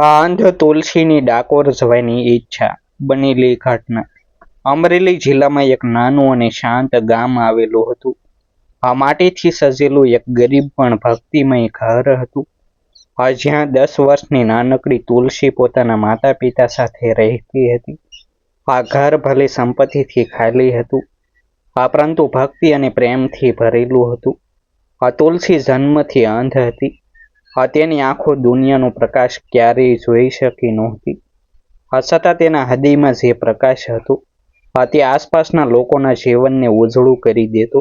આ અંધ તુલસીની ડાકોર જવાની ઈચ્છા બનેલી ઘટના. અમરેલી જિલ્લામાં એક નાનું અને શાંત ગામ આવેલું હતું. આ માટીથી સજેલું એક ગરીબ પણ ભક્તિમય ઘર હતું. આ જ્યાં દસ વર્ષની નાનકડી તુલસી પોતાના માતા પિતા સાથે રહેતી હતી. આ ઘર ભલે સંપત્તિથી ખાલી હતું, આ પરંતુ ભક્તિ અને પ્રેમથી ભરેલું હતું. આ તુલસી જન્મથી અંધ હતી. તેની આંખો દુનિયાનો પ્રકાશ ક્યારેય જોઈ શકી નહોતી. છતાં તેના હૃદયમાં જે પ્રકાશ હતો તે આસપાસના લોકોના જીવનને ઉજળું કરી દેતો.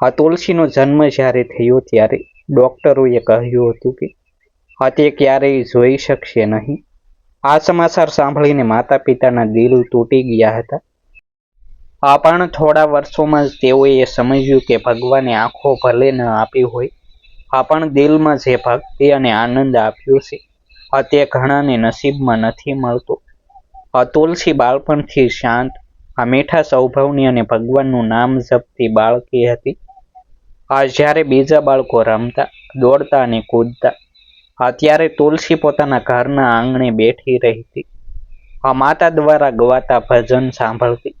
આ તુલસીનો જન્મ જ્યારે થયો ત્યારે ડૉક્ટરોએ કહ્યું હતું કે તે ક્યારેય જોઈ શકશે નહીં. આ સમાચાર સાંભળીને માતા પિતાના દિલ તૂટી ગયા હતા. આ પણ થોડા વર્ષોમાં જ તેઓએ સમજ્યું કે ભગવાને આંખો ભલે ન આપી હોય આ પણ દિલમાં જે ભક્તિ અને આનંદ આપ્યો છે આ તે ઘણાને નસીબમાં નથી મળતો. આ તુલસી બાળપણથી શાંત આ મીઠા સ્વભાવની અને ભગવાનનું નામ જપતી બાળકી હતી. આ જ્યારે બીજા બાળકો રમતા, દોડતા અને કૂદતા આ ત્યારે તુલસી પોતાના ઘરના આંગણે બેઠી રહેતી. આ માતા દ્વારા ગવાતા ભજન સાંભળતી.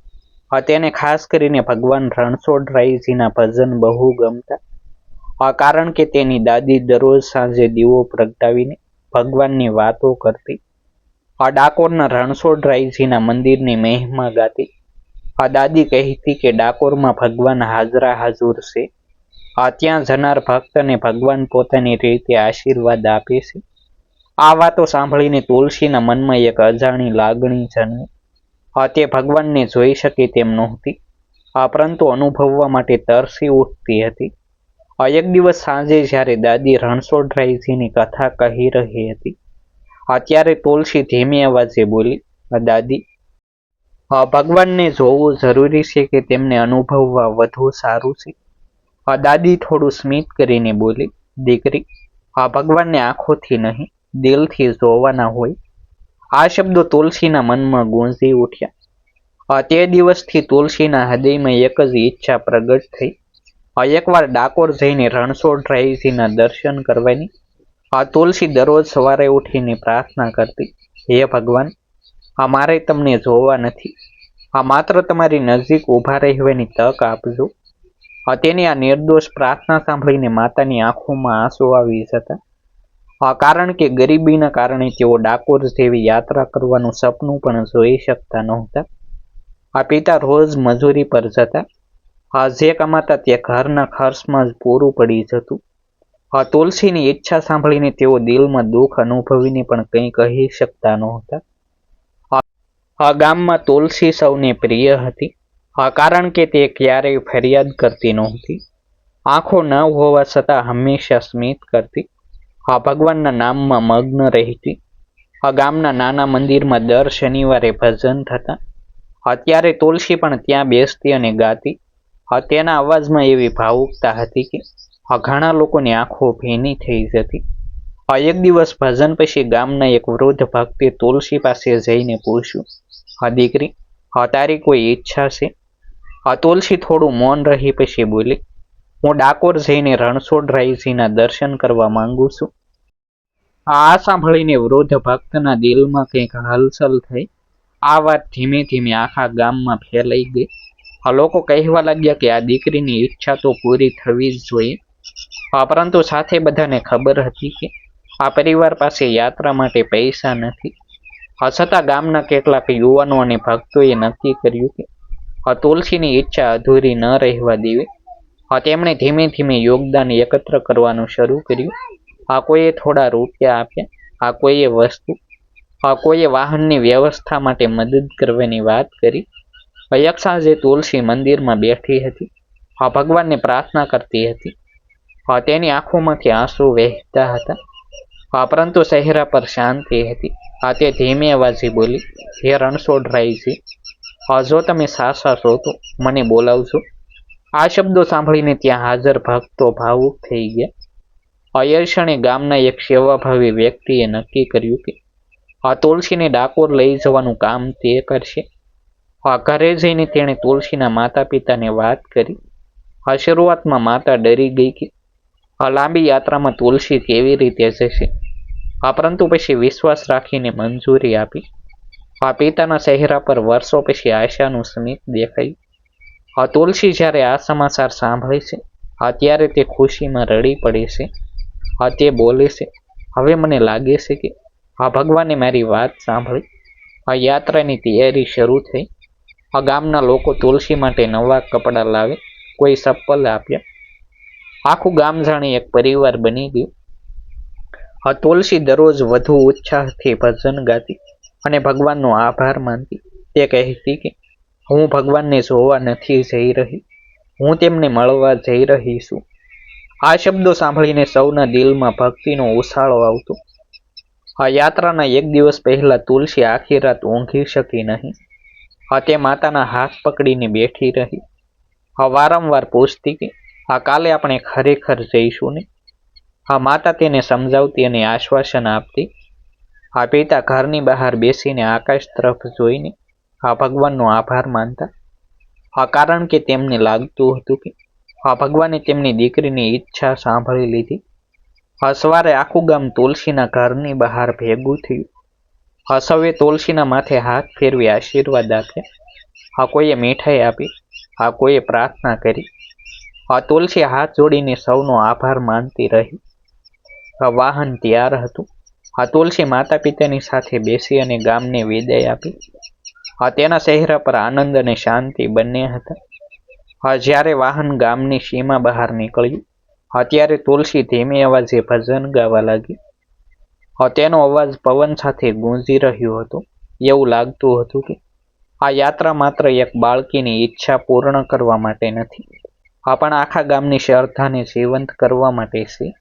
આ તેને ખાસ કરીને ભગવાન રણછોડરાયજીના ભજન બહુ ગમતા. કારણ કે તેની દાદી દરરોજ સાંજે દીવો પ્રગટાવીને ભગવાનની વાતો કરતી. આ ડાકોરના રણછોડરાયજીના મંદિરની મહિમા ગાતી. આ દાદી કહેતી કે ડાકોરમાં ભગવાન હાજરા હાજુર છે. આ ત્યાં જનાર ભક્તને ભગવાન પોતાની રીતે આશીર્વાદ આપે છે. આ વાતો સાંભળીને તુલસીના મનમાં એક અજાણી લાગણી જન્મી. આ તે ભગવાનને જોઈ શકે તેમ નહોતી. આ પરંતુ અનુભવવા માટે તરસી ઉઠતી હતી. એક દિવસ સાંજે જ્યારે દાદી રણછોડરાયજીની કથા કહી રહી હતી, અત્યારે તુલસી ધીમી અવાજે બોલી દાદી ભગવાનને જોવું જરૂરી છે કે તેમને અનુભવવા વધુ સારું છે. દાદી થોડું સ્મિત કરીને બોલી, દીકરી આ ભગવાનને આંખોથી નહીં, દિલથી જોવાના હોય. આ શબ્દો તુલસીના મનમાં ગુંજી ઉઠ્યા. તે દિવસથી તુલસીના હૃદયમાં એક જ ઈચ્છા પ્રગટ થઈ. એકવાર ડાકોર જઈને રણછોડરાયજીના દર્શન કરવાની, આ તુલસી દરરોજ સવારે ઉઠીને પ્રાર્થના કરતી, હે ભગવાન, આ મારે તમને જોવા નથી. આ માત્ર તમારી નજીક ઊભા રહેવાની તક આપજો. તેની આ નિર્દોષ પ્રાર્થના સાંભળીને માતાની આંખોમાં આંસુ આવી જતા. આ કારણ કે ગરીબીના કારણે તેઓ ડાકોર જેવી યાત્રા કરવાનું સપનું પણ જોઈ શકતા નહોતા. આ પિતા રોજ મજૂરી પર જતા. જે કમાતા તે ઘરના ખર્ચમાં જ પૂરું પડી જતું. તુલસીની ઈચ્છા સાંભળીને તેઓ દિલમાં દુઃખ અનુભવીને પણ કંઈ કહી શકતા નહોતા. આ- ગામમાં તુલસી સૌને પ્રિય હતી. આ કારણ કે તે ક્યારેય ફરિયાદ કરતી નહોતી. આંખો ન હોવા છતાં હંમેશા સ્મિત કરતી. આ ભગવાનના નામમાં મગ્ન રહેતી. આ ગામના નાના મંદિરમાં દર શનિવારે ભજન થતા. અત્યારે તુલસી પણ ત્યાં બેસતી અને ગાતી. તેના અવાજમાં એવી ભાવુકતા હતી કે ઘણા લોકોની આંખો ભીની થઈ જતી. એક દિવસ ભજન પછી ગામના એક વૃદ્ધ ભક્તે તુલસી પાસે જઈને પૂછ્યું, હા, દીકરી તારી કોઈ ઈચ્છા છે? આ તુલસી થોડું મૌન રહી પછી બોલી, હું ડાકોર જઈને રણછોડરાયજીના દર્શન કરવા માંગુ છું. આ સાંભળીને વૃદ્ધ ભક્તના દિલમાં કંઈક હલચલ થઈ. આ વાત ધીમે ધીમે આખા ગામમાં ફેલાઈ ગઈ. આ લોકો કહેવા લાગ્યા કે આ દીકરીની ઈચ્છા તો પૂરી થવી જ જોઈએ. આ પરંતુ સાથે બધાને ખબર હતી કે આ પરિવાર પાસે યાત્રા માટે પૈસા નથી. આ છતાં ગામના કેટલાક યુવાનો અને ભક્તોએ નક્કી કર્યું કે આ તુલસીની ઈચ્છા અધૂરી ન રહેવા દેવી. આ તેમણે ધીમે ધીમે યોગદાન એકત્ર કરવાનું શરૂ કર્યું. આ કોઈએ થોડા રૂપિયા આપ્યા. આ કોઈએ વસ્તુ. આ કોઈએ વાહનની વ્યવસ્થા માટે મદદ કરવાની વાત કરી. એક જે તુલસી મંદિરમાં બેઠી હતી. આ ભગવાનને પ્રાર્થના કરતી હતી. આ તેની આંખોમાંથી આંસુ વહેતા હતા. આ પરંતુ ચહેરા પર શાંતિ હતી. આ તે ધીમે અવાજે બોલી, હે રણછોડરાયજી આ જો તમે સાસા છો તો મને બોલાવજો. આ શબ્દો સાંભળીને ત્યાં હાજર ભક્તો ભાવુક થઈ ગયા. અયર્ષણે ગામના એક સેવાભાવી વ્યક્તિએ નક્કી કર્યું કે આ તુલસીને ડાકોર લઈ જવાનું કામ તે કરશે. ઘરે જઈને તેણે તુલસીના માતા પિતાને વાત કરી. શરૂઆતમાં માતા ડરી ગઈ કે લાંબી યાત્રામાં તુલસી કેવી રીતે જશે? પરંતુ પછી વિશ્વાસ રાખીને મંજૂરી આપી. આ પિતાના ચહેરા પર વર્ષો પછી આશાનું સ્મિત દેખાયું. આ તુલસી જ્યારે આ સમાચાર સાંભળે છે આ ત્યારે તે ખુશીમાં રડી પડે છે. આ તે બોલે છે, હવે મને લાગે છે કે આ ભગવાને મારી વાત સાંભળી. આ યાત્રાની તૈયારી શરૂ થઈ. આ ગામના લોકો તુલસી માટે નવા કપડાં લાવે, કોઈ ચપ્પલ આપ્યા આખું ગામ જાણે એક પરિવાર બની ગયું. આ તુલસી દરરોજ વધુ ઉત્સાહથી ભજન ગાતી અને ભગવાનનો આભાર માનતી. તે કહેતી કે, હું ભગવાનને જોવા નથી જઈ રહી. હું તેમને મળવા જઈ રહી છું. આ શબ્દો સાંભળીને સૌના દિલમાં ભક્તિનો ઉછાળો આવતો. આ યાત્રાના એક દિવસ પહેલા તુલસી આખી રાત ઊંઘી શકી નહીં. તે માતાના હાથ પકડીને બેઠી રહી. આ વારંવાર પૂછતી કે આ કાલે આપણે ખરેખર જઈશું ને? આ માતા તેને સમજાવતી અને આશ્વાસન આપતી આ પિતા ઘરની બહાર બેસીને આકાશ તરફ જોઈને આ ભગવાનનો આભાર માનતા. આ કારણ કે તેમને લાગતું હતું કે આ ભગવાને તેમની દીકરીની ઈચ્છા સાંભળી લીધી. આ સવારે આખું ગામ તુલસીના ઘરની બહાર ભેગું થયું. સૌએ તુલસીના માથે હાથ ફેરવી આશીર્વાદ આપ્યા આ કોઈએ મીઠાઈ આપી આ કોઈએ પ્રાર્થના કરી. આ તુલસી હાથ જોડીને સૌનો આભાર માનતી રહી. આ વાહન તૈયાર હતું. આ તુલસી માતા પિતાની સાથે બેસી અને ગામને વિદાય આપી. આ તેના ચહેરા પર આનંદ અને શાંતિ બંને હતા. આ જ્યારે વાહન ગામની સીમા બહાર નીકળ્યું, હા ત્યારે તુલસી ધીમે અવાજે ભજન ગાવા લાગી. આ તેનો અવાજ પવન સાથે ગુંજી રહ્યો હતો. એવું લાગતું હતું કે આ યાત્રા માત્ર એક બાળકીની ઈચ્છા પૂર્ણ કરવા માટે નથી. આ પણ આખા ગામની શ્રદ્ધાને જીવંત કરવા માટે છે.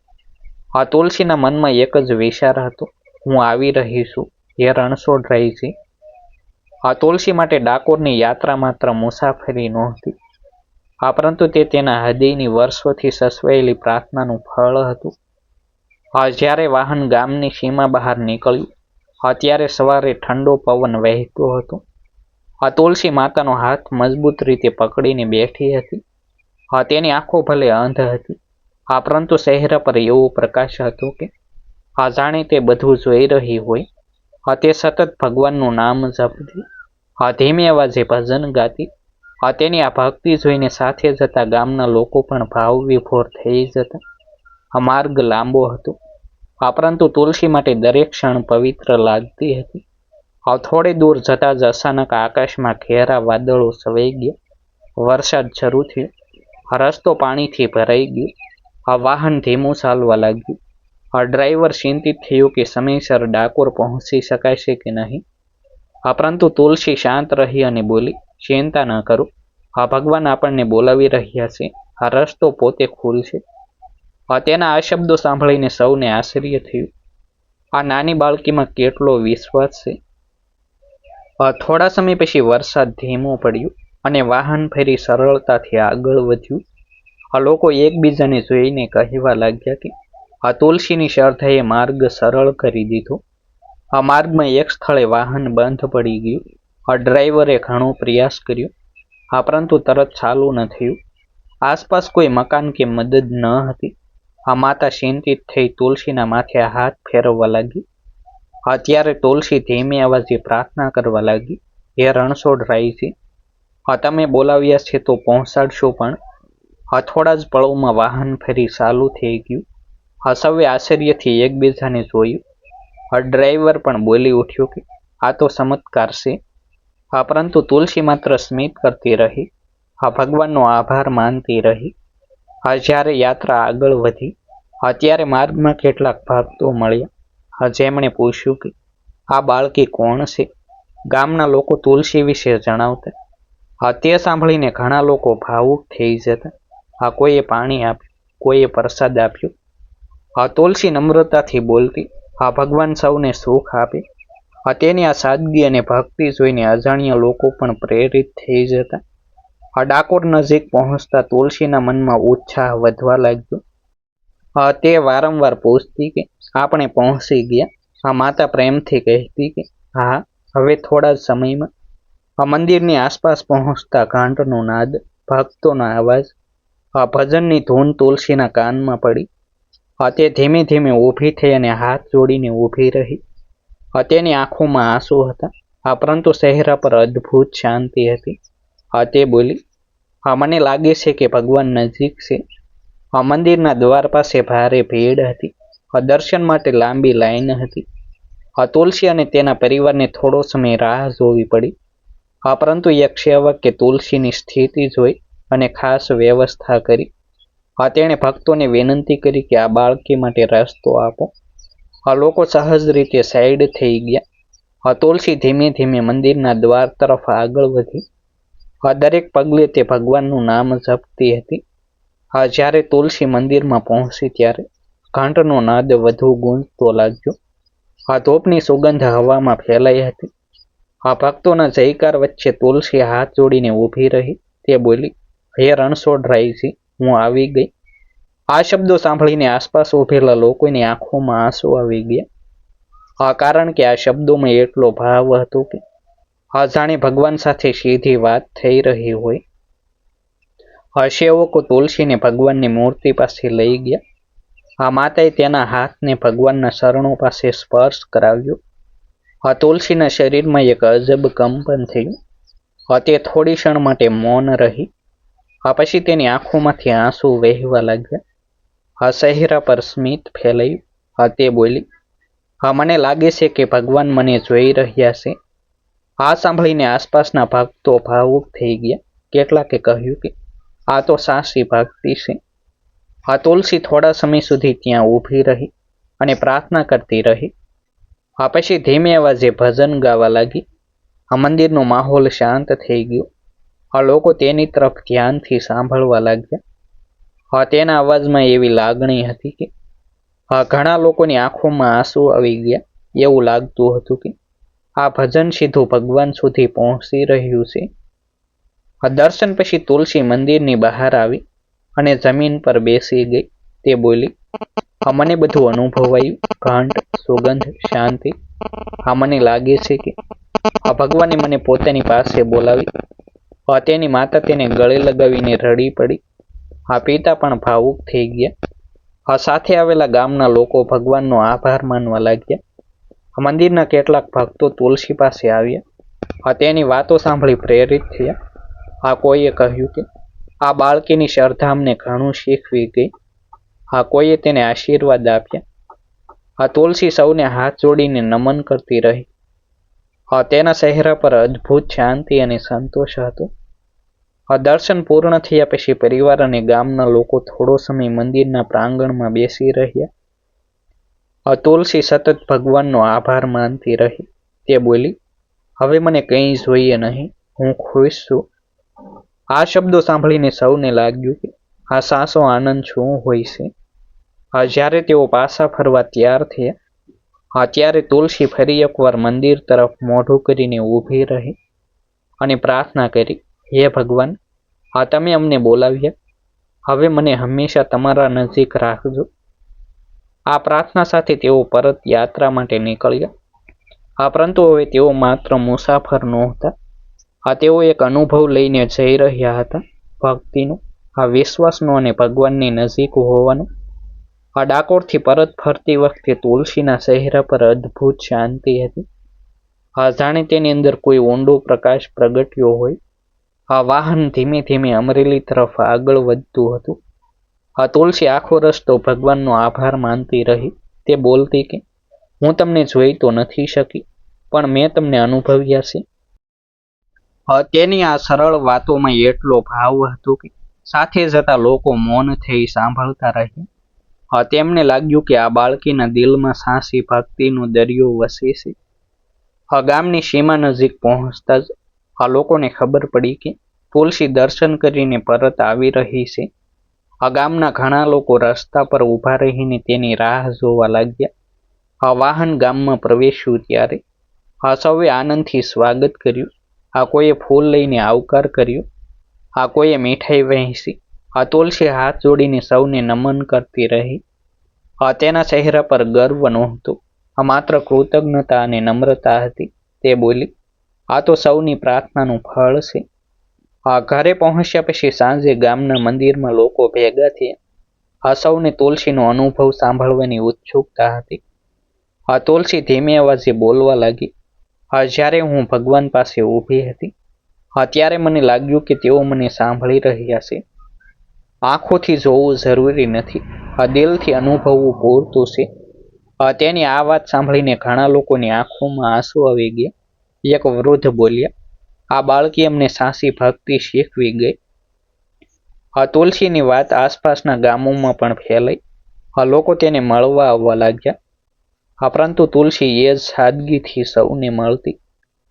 આ તુલસીના મનમાં એક જ વિચાર હતો. હું આવી રહી છું. એ રણછોડ છે. આ તુલસી માટે ડાકોરની યાત્રા માત્ર મુસાફરી નહોતી. આ પરંતુ તે તેના હૃદયની વર્ષોથી સસવાયેલી પ્રાર્થનાનું ફળ હતું. જ્યારે વાહન ગામની સીમા બહાર નીકળ્યું, અત્યારે ત્યારે સવારે ઠંડો પવન વહેતો હતો. આ તુલસી માતાનો હાથ મજબૂત રીતે પકડીને બેઠી હતી. આ તેની આંખો ભલે અંધ હતી. આ પરંતુ ચહેરા પર એવો પ્રકાશ હતો કે આ જાણે તે બધું જોઈ રહી હોય. આ તે સતત ભગવાનનું નામ જપતી આ ધીમે અવાજે ભજન ગાતી. આ તેની આ ભક્તિ જોઈને સાથે જતા ગામના લોકો પણ ભાવ વિભોર થઈ જતા. આ માર્ગ લાંબો હતો. આ પરંતુ તુલસી માટે દરેક ક્ષણ પવિત્ર લાગતી હતી. આ થોડે દૂર જતા જ અચાનક આકાશમાં ઘેરા વાદળો સવાઈ ગયા. વરસાદ શરૂ થયો. આ રસ્તો પાણીથી ભરાઈ ગયો. આ વાહન ધીમું ચાલવા લાગ્યું. આ ડ્રાઈવર ચિંતિત થયું કે સમયસર ડાકોર પહોંચી શકાશે કે નહીં. આ પરંતુ તુલસી શાંત રહી અને બોલી, ચિંતા ન કરો. આ ભગવાન આપણને બોલાવી રહ્યા છે. આ રસ્તો પોતે ખુલશે તેના આ શબ્દો સાંભળીને સૌને આશ્ચર્ય થયું. આ નાની બાળકીમાં કેટલો વિશ્વાસ છે? થોડા સમય પછી વરસાદ ધીમો પડ્યો અને વાહન ફેરી સરળતાથી આગળ વધ્યું. આ લોકો એકબીજાને જોઈને કહેવા લાગ્યા કે, આ તુલસીની શ્રદ્ધાએ માર્ગ સરળ કરી દીધો. આ માર્ગમાં એક સ્થળે વાહન બંધ પડી ગયું. આ ડ્રાઈવરે ઘણો પ્રયાસ કર્યો. આ પરંતુ તરત ચાલુ ન થયું. આસપાસ કોઈ મકાન કે મદદ ન હતી. આ માતા ચિંતિત થઈ તુલસીના માથે હાથ ફેરવવા લાગી. અત્યારે તુલસી ધીમે અવાજે પ્રાર્થના કરવા લાગી. હે રણછોડ આ તમે બોલાવ્યા છે તો પહોંચાડશો પણ. આ થોડા જ પળોમાં વાહન ફરી ચાલુ થઈ ગયું. સૌએ આશ્ચર્યથી એકબીજાને જોયું. આ ડ્રાઈવર પણ બોલી ઉઠ્યો કે, આ તો ચમત્કાર છે. આ પરંતુ તુલસી માત્ર સ્મિત કરતી રહી. આ ભગવાનનો આભાર માનતી રહી. જ્યારે યાત્રા આગળ વધી. અત્યારે માર્ગમાં કેટલાક ભક્તો મળ્યા. જેમણે પૂછ્યું કે, આ બાળકી કોણ છે? ગામના લોકો તુલસી વિશે જણાવતા. તે સાંભળીને ઘણા લોકો ભાવુક થઈ જતા. આ કોઈએ પાણી આપ્યું? કોઈએ પ્રસાદ આપ્યો? આ તુલસી નમ્રતાથી બોલતી. આ ભગવાન સૌને સુખ આપે. તેની આ સાદગી અને ભક્તિ જોઈને અજાણ્યા લોકો પણ પ્રેરિત થઈ જતા. ડાકોર નજીક પહોંચતા તુલસીના મનમાં ઉત્સાહ વધવા લાગ્યો. આ તે વારંવાર પૂછતી કે, આપણે પહોંચી ગયા? આ માતા પ્રેમથી કહેતી કે, હા, હવે થોડા જ સમયમાં. આ મંદિરની આસપાસ પહોંચતા ઘાંટનો નાદ, ભક્તોનો અવાજ આ ભજનની ધૂન તુલસીના કાનમાં પડી. આ તે ધીમે ધીમે ઊભી થઈ અને હાથ જોડીને ઊભી રહી. આ તેની આંખોમાં આંસુ હતા. આ પરંતુ ચહેરા પર અદ્ભુત શાંતિ હતી. આ તે બોલી. હા, મને લાગે છે કે ભગવાન નજીક છે. આ મંદિરના દ્વાર પાસે ભારે ભીડ હતી. આ દર્શન માટે લાંબી લાઈન હતી. આ તુલસી અને તેના પરિવારને થોડો સમય રાહ જોવી પડી. આ પરંતુ એક સેવકે તુલસીની સ્થિતિ જોઈ અને ખાસ વ્યવસ્થા કરી. આ તેણે ભક્તોને વિનંતી કરી કે આ બાળકી માટે રસ્તો આપો. આ લોકો સહજ રીતે સાઈડ થઈ ગયા. આ તુલસી ધીમે ધીમે મંદિરના દ્વાર તરફ આગળ વધી. દરેક પગલે તે ભગવાનનું નામ જપતી હતી. જ્યારે તુલસી મંદિરમાં પહોંચી ત્યારે ઘંટનો નાદ વધુ ગુંજતો લાગ્યો. આ ધૂપની સુગંધ હવામાં ફેલાઈ હતી. આ ભક્તોના જયકાર વચ્ચે તુલસી હાથ જોડીને ઊભી રહી. તે બોલી, હે રણછોડરાયજી હું આવી ગઈ. આ શબ્દો સાંભળીને આસપાસ ઉભેલા લોકોની આંખોમાં આંસુ આવી ગયા. આ કારણ કે આ શબ્દોમાં એટલો ભાવ હતો કે આ ભગવાન સાથે સીધી વાત થઈ રહી હોય. હર્ષેવકો તુલસીને ભગવાનની મૂર્તિ પાસે લઈ ગયા. આ માતાએ તેના હાથને ભગવાનના શરણો પાસે સ્પર્શ કરાવ્યો. આ તુલસીના શરીરમાં એક અજબ કંપન થયું. તે થોડી ક્ષણ માટે મૌન રહી. આ પછી તેની આંખોમાંથી આંસુ વહેવા લાગ્યા. આ ચહેરા પર સ્મિત ફેલાયું. આ તે બોલી, હા, મને લાગે છે કે ભગવાન મને જોઈ રહ્યા છે. આ સાંભળીને આસપાસના ભક્તો ભાવુક થઈ ગયા. કેટલાકે કહ્યું કે, આ તો સાસી ભક્તિ છે. આ તુલસી થોડા સમય સુધી ત્યાં ઊભી રહી અને પ્રાર્થના કરતી રહી. આ પછી ધીમે અવાજે ભજન ગાવા લાગી. આ મંદિરનો માહોલ શાંત થઈ ગયો. આ લોકો તેની તરફ ધ્યાનથી સાંભળવા લાગ્યા. આ તેના અવાજમાં એવી લાગણી હતી કે, આ ઘણા લોકોની આંખોમાં આંસુ આવી ગયા. એવું લાગતું હતું કે આ ભજન સીધું ભગવાન સુધી પહોંચી રહ્યું છે. આ દર્શન પછી તુલસી મંદિરની બહાર આવી અને જમીન પર બેસી ગઈ. તે બોલી આ મને બધું અનુભવાયું. ઘંટ, સુગંધ, શાંતિ. આ મને લાગે છે કે આ ભગવાને મને પોતાની પાસે બોલાવી. આ તેની માતા તેને ગળે લગાવીને રડી પડી. આ પિતા પણ ભાવુક થઈ ગયા. આ સાથે આવેલા ગામના લોકો ભગવાનનો આભાર માનવા લાગ્યા. મંદિરના કેટલાક ભક્તો તુલસી પાસે આવ્યા. તેની વાતો સાંભળી પ્રેરિત થયા. આ કોઈએ કહ્યું કે, આ બાળકીની શ્રદ્ધામને ઘણું શીખવી ગઈ. આ કોઈએ તેને આશીર્વાદ આપ્યા. આ તુલસી સૌને હાથ જોડીને નમન કરતી રહી. આ તેના ચહેરા પર અદ્ભુત શાંતિ અને સંતોષ હતો. આ દર્શન પૂર્ણ થયા પછી પરિવાર અને ગામના લોકો થોડો સમય મંદિરના પ્રાંગણમાં બેસી રહ્યા. તુલસી સતત ભગવાનનો આભાર માનતી રહી. તે બોલી, હવે મને કંઈ જોઈએ નહીં. હું ખુશ છું. આ શબ્દો સાંભળીને સૌને લાગ્યું કે આ સાસો આનંદ શું હોય છે? જ્યારે તેઓ પાછા ફરવા તૈયાર થયા ત્યારે તુલસી ફરી એકવાર મંદિર તરફ મોઢું કરીને ઊભી રહી અને પ્રાર્થના કરી, હે ભગવાન આ તમે અમને બોલાવ્યા. હવે મને હંમેશા તમારા નજીક રાખજો. આ પ્રાર્થના સાથે તેઓ પરત યાત્રા માટે નીકળ્યા. આ પરંતુ હવે તેઓ માત્ર મુસાફર નહોતા. આ તેઓ એક અનુભવ લઈને જઈ રહ્યા હતા, ભક્તિનો આ વિશ્વાસનો અને ભગવાનની નજીક હોવાનો. આ ડાકોરથી પરત ફરતી વખતે તુલસીના ચહેરા પર અદ્ભુત શાંતિ હતી. આ જાણે તેની અંદર કોઈ ઊંડો પ્રકાશ પ્રગટ્યો હોય. આ વાહન ધીમે ધીમે અમરેલી તરફ આગળ વધતું હતું. તુલસી આખો રસ્તો ભગવાનનો આભાર માનતી રહી. તે બોલતી કે, હું તમને જોઈ તો નથી શકી, પણ મેં તમને અનુભવ્યા છે. તેની આ સરળ વાતોમાં એટલો ભાવ હતો કે, સાથે જતા લોકો મૌન થઈ સાંભળતા રહ્યા. તેમને લાગ્યું કે આ બાળકીના દિલમાં સાંસી ભક્તિનો દરિયો વસે છે. ગામની સીમા નજીક પહોંચતા જ આ લોકોને ખબર પડી કે, તુલસી દર્શન કરીને પરત આવી રહી છે. આ ગામના ઘણા લોકો રસ્તા પર ઊભા રહીને તેની રાહ જોવા લાગ્યા. આ વાહન ગામમાં પ્રવેશ્યું ત્યારે આ સૌએ આનંદથી સ્વાગત કર્યું. આ કોઈએ ફૂલ લઈને આવકાર કર્યો. આ કોઈએ મીઠાઈ વહેંચી. આ તુલસી હાથ જોડીને સૌને નમન કરતી રહી. આ તેના ચહેરા પર ગર્વ નહોતો. આ માત્ર કૃતજ્ઞતા અને નમ્રતા હતી. તે બોલી, આ તો સૌની પ્રાર્થનાનું ફળ છે. ઘરે પહોંચ્યા પછી સાંજે ગામના મંદિરમાં લોકો ભેગા થયા. આ સૌને તુલસીનો અનુભવ સાંભળવાની ઉત્સુકતા હતી. આ તુલસી ધીમે અવાજે બોલવા લાગી. આ જ્યારે હું ભગવાન પાસે ઊભી હતી હા ત્યારે મને લાગ્યું કે તેઓ મને સાંભળી રહ્યા છે. આંખોથી જોવું જરૂરી નથી. આ દિલથી અનુભવવું પૂરતું છે. તેની આ વાત સાંભળીને ઘણા લોકોની આંખોમાં આંસુ આવી ગયા. એક વૃદ્ધ બોલ્યા આ બાળકી અમને સાંસી ભક્તિ શીખવી ગઈ. આ તુલસીની વાત આસપાસના ગામોમાં પણ ફેલાઈ. આ લોકો તેને મળવા આવવા લાગ્યા. આ પરંતુ તુલસી એ જ સાદગીથી સૌને મળતી.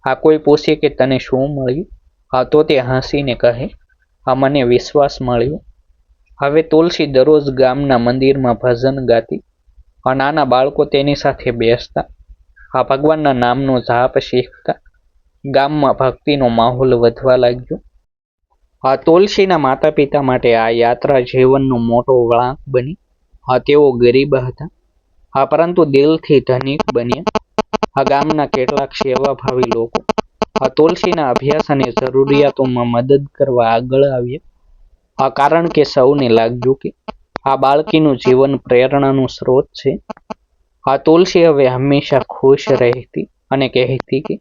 આ કોઈ પૂછે કે તને શું મળ્યું? આ તો તે હસીને કહે આ મને વિશ્વાસ મળ્યો. હવે તુલસી દરરોજ ગામના મંદિરમાં ભજન ગાતી. આ નાના બાળકો તેની સાથે બેસતા. આ ભગવાનના નામનો જાપ શીખતા. ગામમાં ભક્તિનો માહોલ વધવા લાગ્યો. આ તુલસીના માતા પિતા માટે આ યાત્રા જીવનનો મોટો વળાંક બની. આ તેઓ ગરીબ હતા. આ પરંતુ દિલથી ધનિક બન્યા. આ ગામના કેટલાક સેવાભાવી લોકો. આ તુલસીના અભ્યાસ અને જરૂરિયાતોમાં મદદ કરવા આગળ આવ્યા. આ કારણ કે સૌને લાગ્યું કે આ બાળકીનું જીવન પ્રેરણાનું સ્ત્રોત છે. આ તુલસી હવે હંમેશા ખુશ રહેતી અને કહેતી કે,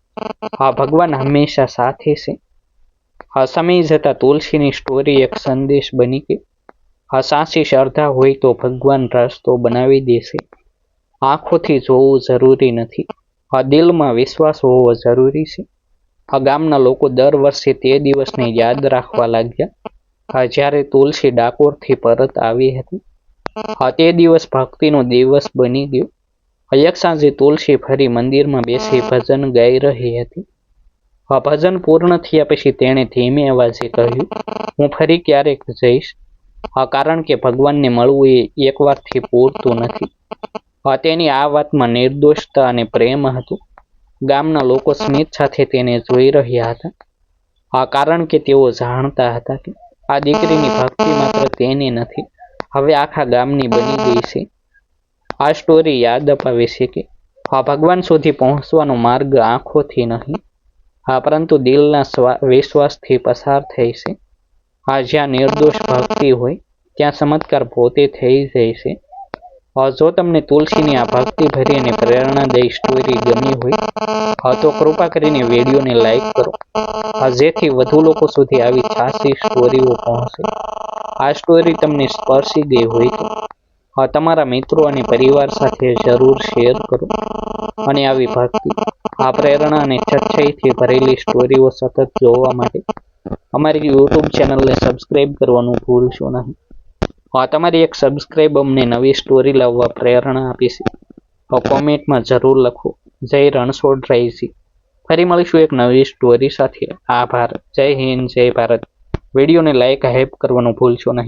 હા, ભગવાન હંમેશા સાથે છે. હા, સમય જતા તુલસીની સ્ટોરી એક સંદેશ બની કે આ સાચી શ્રદ્ધા હોય તો ભગવાન રસ્તો બનાવી દેશે. આંખોથી જોવું જરૂરી નથી. આ દિલમાં વિશ્વાસ હોવો જરૂરી છે. આ ગામના લોકો દર વર્ષે તે દિવસને યાદ રાખવા લાગ્યા. આ જ્યારે તુલસી ડાકોરથી પરત આવી હતી. આ તે દિવસ ભક્તિનો દિવસ બની ગયો. એક સાંજે તુલસી ફરી મંદિરમાં બેસી ભજન ગાઈ રહી હતી. આ ભજન પૂર્ણ થયા પછી તેણે ધીમે અવાજે કહ્યું હું ફરી ક્યારેક જઈશ. આ કારણ કે ભગવાનને મળવું એ એક વારથી પૂરતું નથી. આ તેની આ વાતમાં નિર્દોષતા અને પ્રેમ હતું. ગામના લોકો સ્મિત સાથે તેને જોઈ રહ્યા હતા. આ કારણ કે તેઓ જાણતા હતા કે આ દીકરીની ભક્તિ માત્ર તેની નથી હવે આખા ગામની બની ગઈ છે. આ સ્ટોરી યાદ અપાવે છે કે આ ભગવાન સુધી પહોંચવાનો માર્ગ આંખોથી નહીં. હા, પરંતુ દિલના વિશ્વાસથી પસાર થઈ છે. આ જ્યાં નિર્દોષ ભક્તિ હોય, ત્યાં ચમત્કાર પોતે થઈ જાય છે. જો તમને તુલસીની આ ભક્તિ ભરી અને પ્રેરણાદાયી સ્ટોરી ગમી હોય તો કૃપા કરીને વિડીયોને લાઈક કરો. જેથી વધુ લોકો સુધી આવી ખાસી સ્ટોરીઓ પહોંચે. આ સ્ટોરી તમને સ્પર્શી ગઈ હોય તો તમારા મિત્રો અને પરિવાર સાથે જરૂર શેર કરો અને આવી ભક્તિ, આ પ્રેરણા અને સચ્ચાઈથી ભરેલી સ્ટોરીઓ સતત જોવા માટે અમારી યુટ્યુબ ચેનલને સબસ્ક્રાઈબ કરવાનું ભૂલશો નહીં. તમારી એક સબસ્ક્રાઈબ અમને નવી સ્ટોરી લાવવા પ્રેરણા આપી છે. કોમેન્ટમાં જરૂર લખો. જય રણછોડ રાયજી. ફરી મળીશું એક નવી સ્ટોરી સાથે. આભાર. જય હિન્દ, જય ભારત. વિડીયોને લાઈક હેપ કરવાનું ભૂલશો નહીં.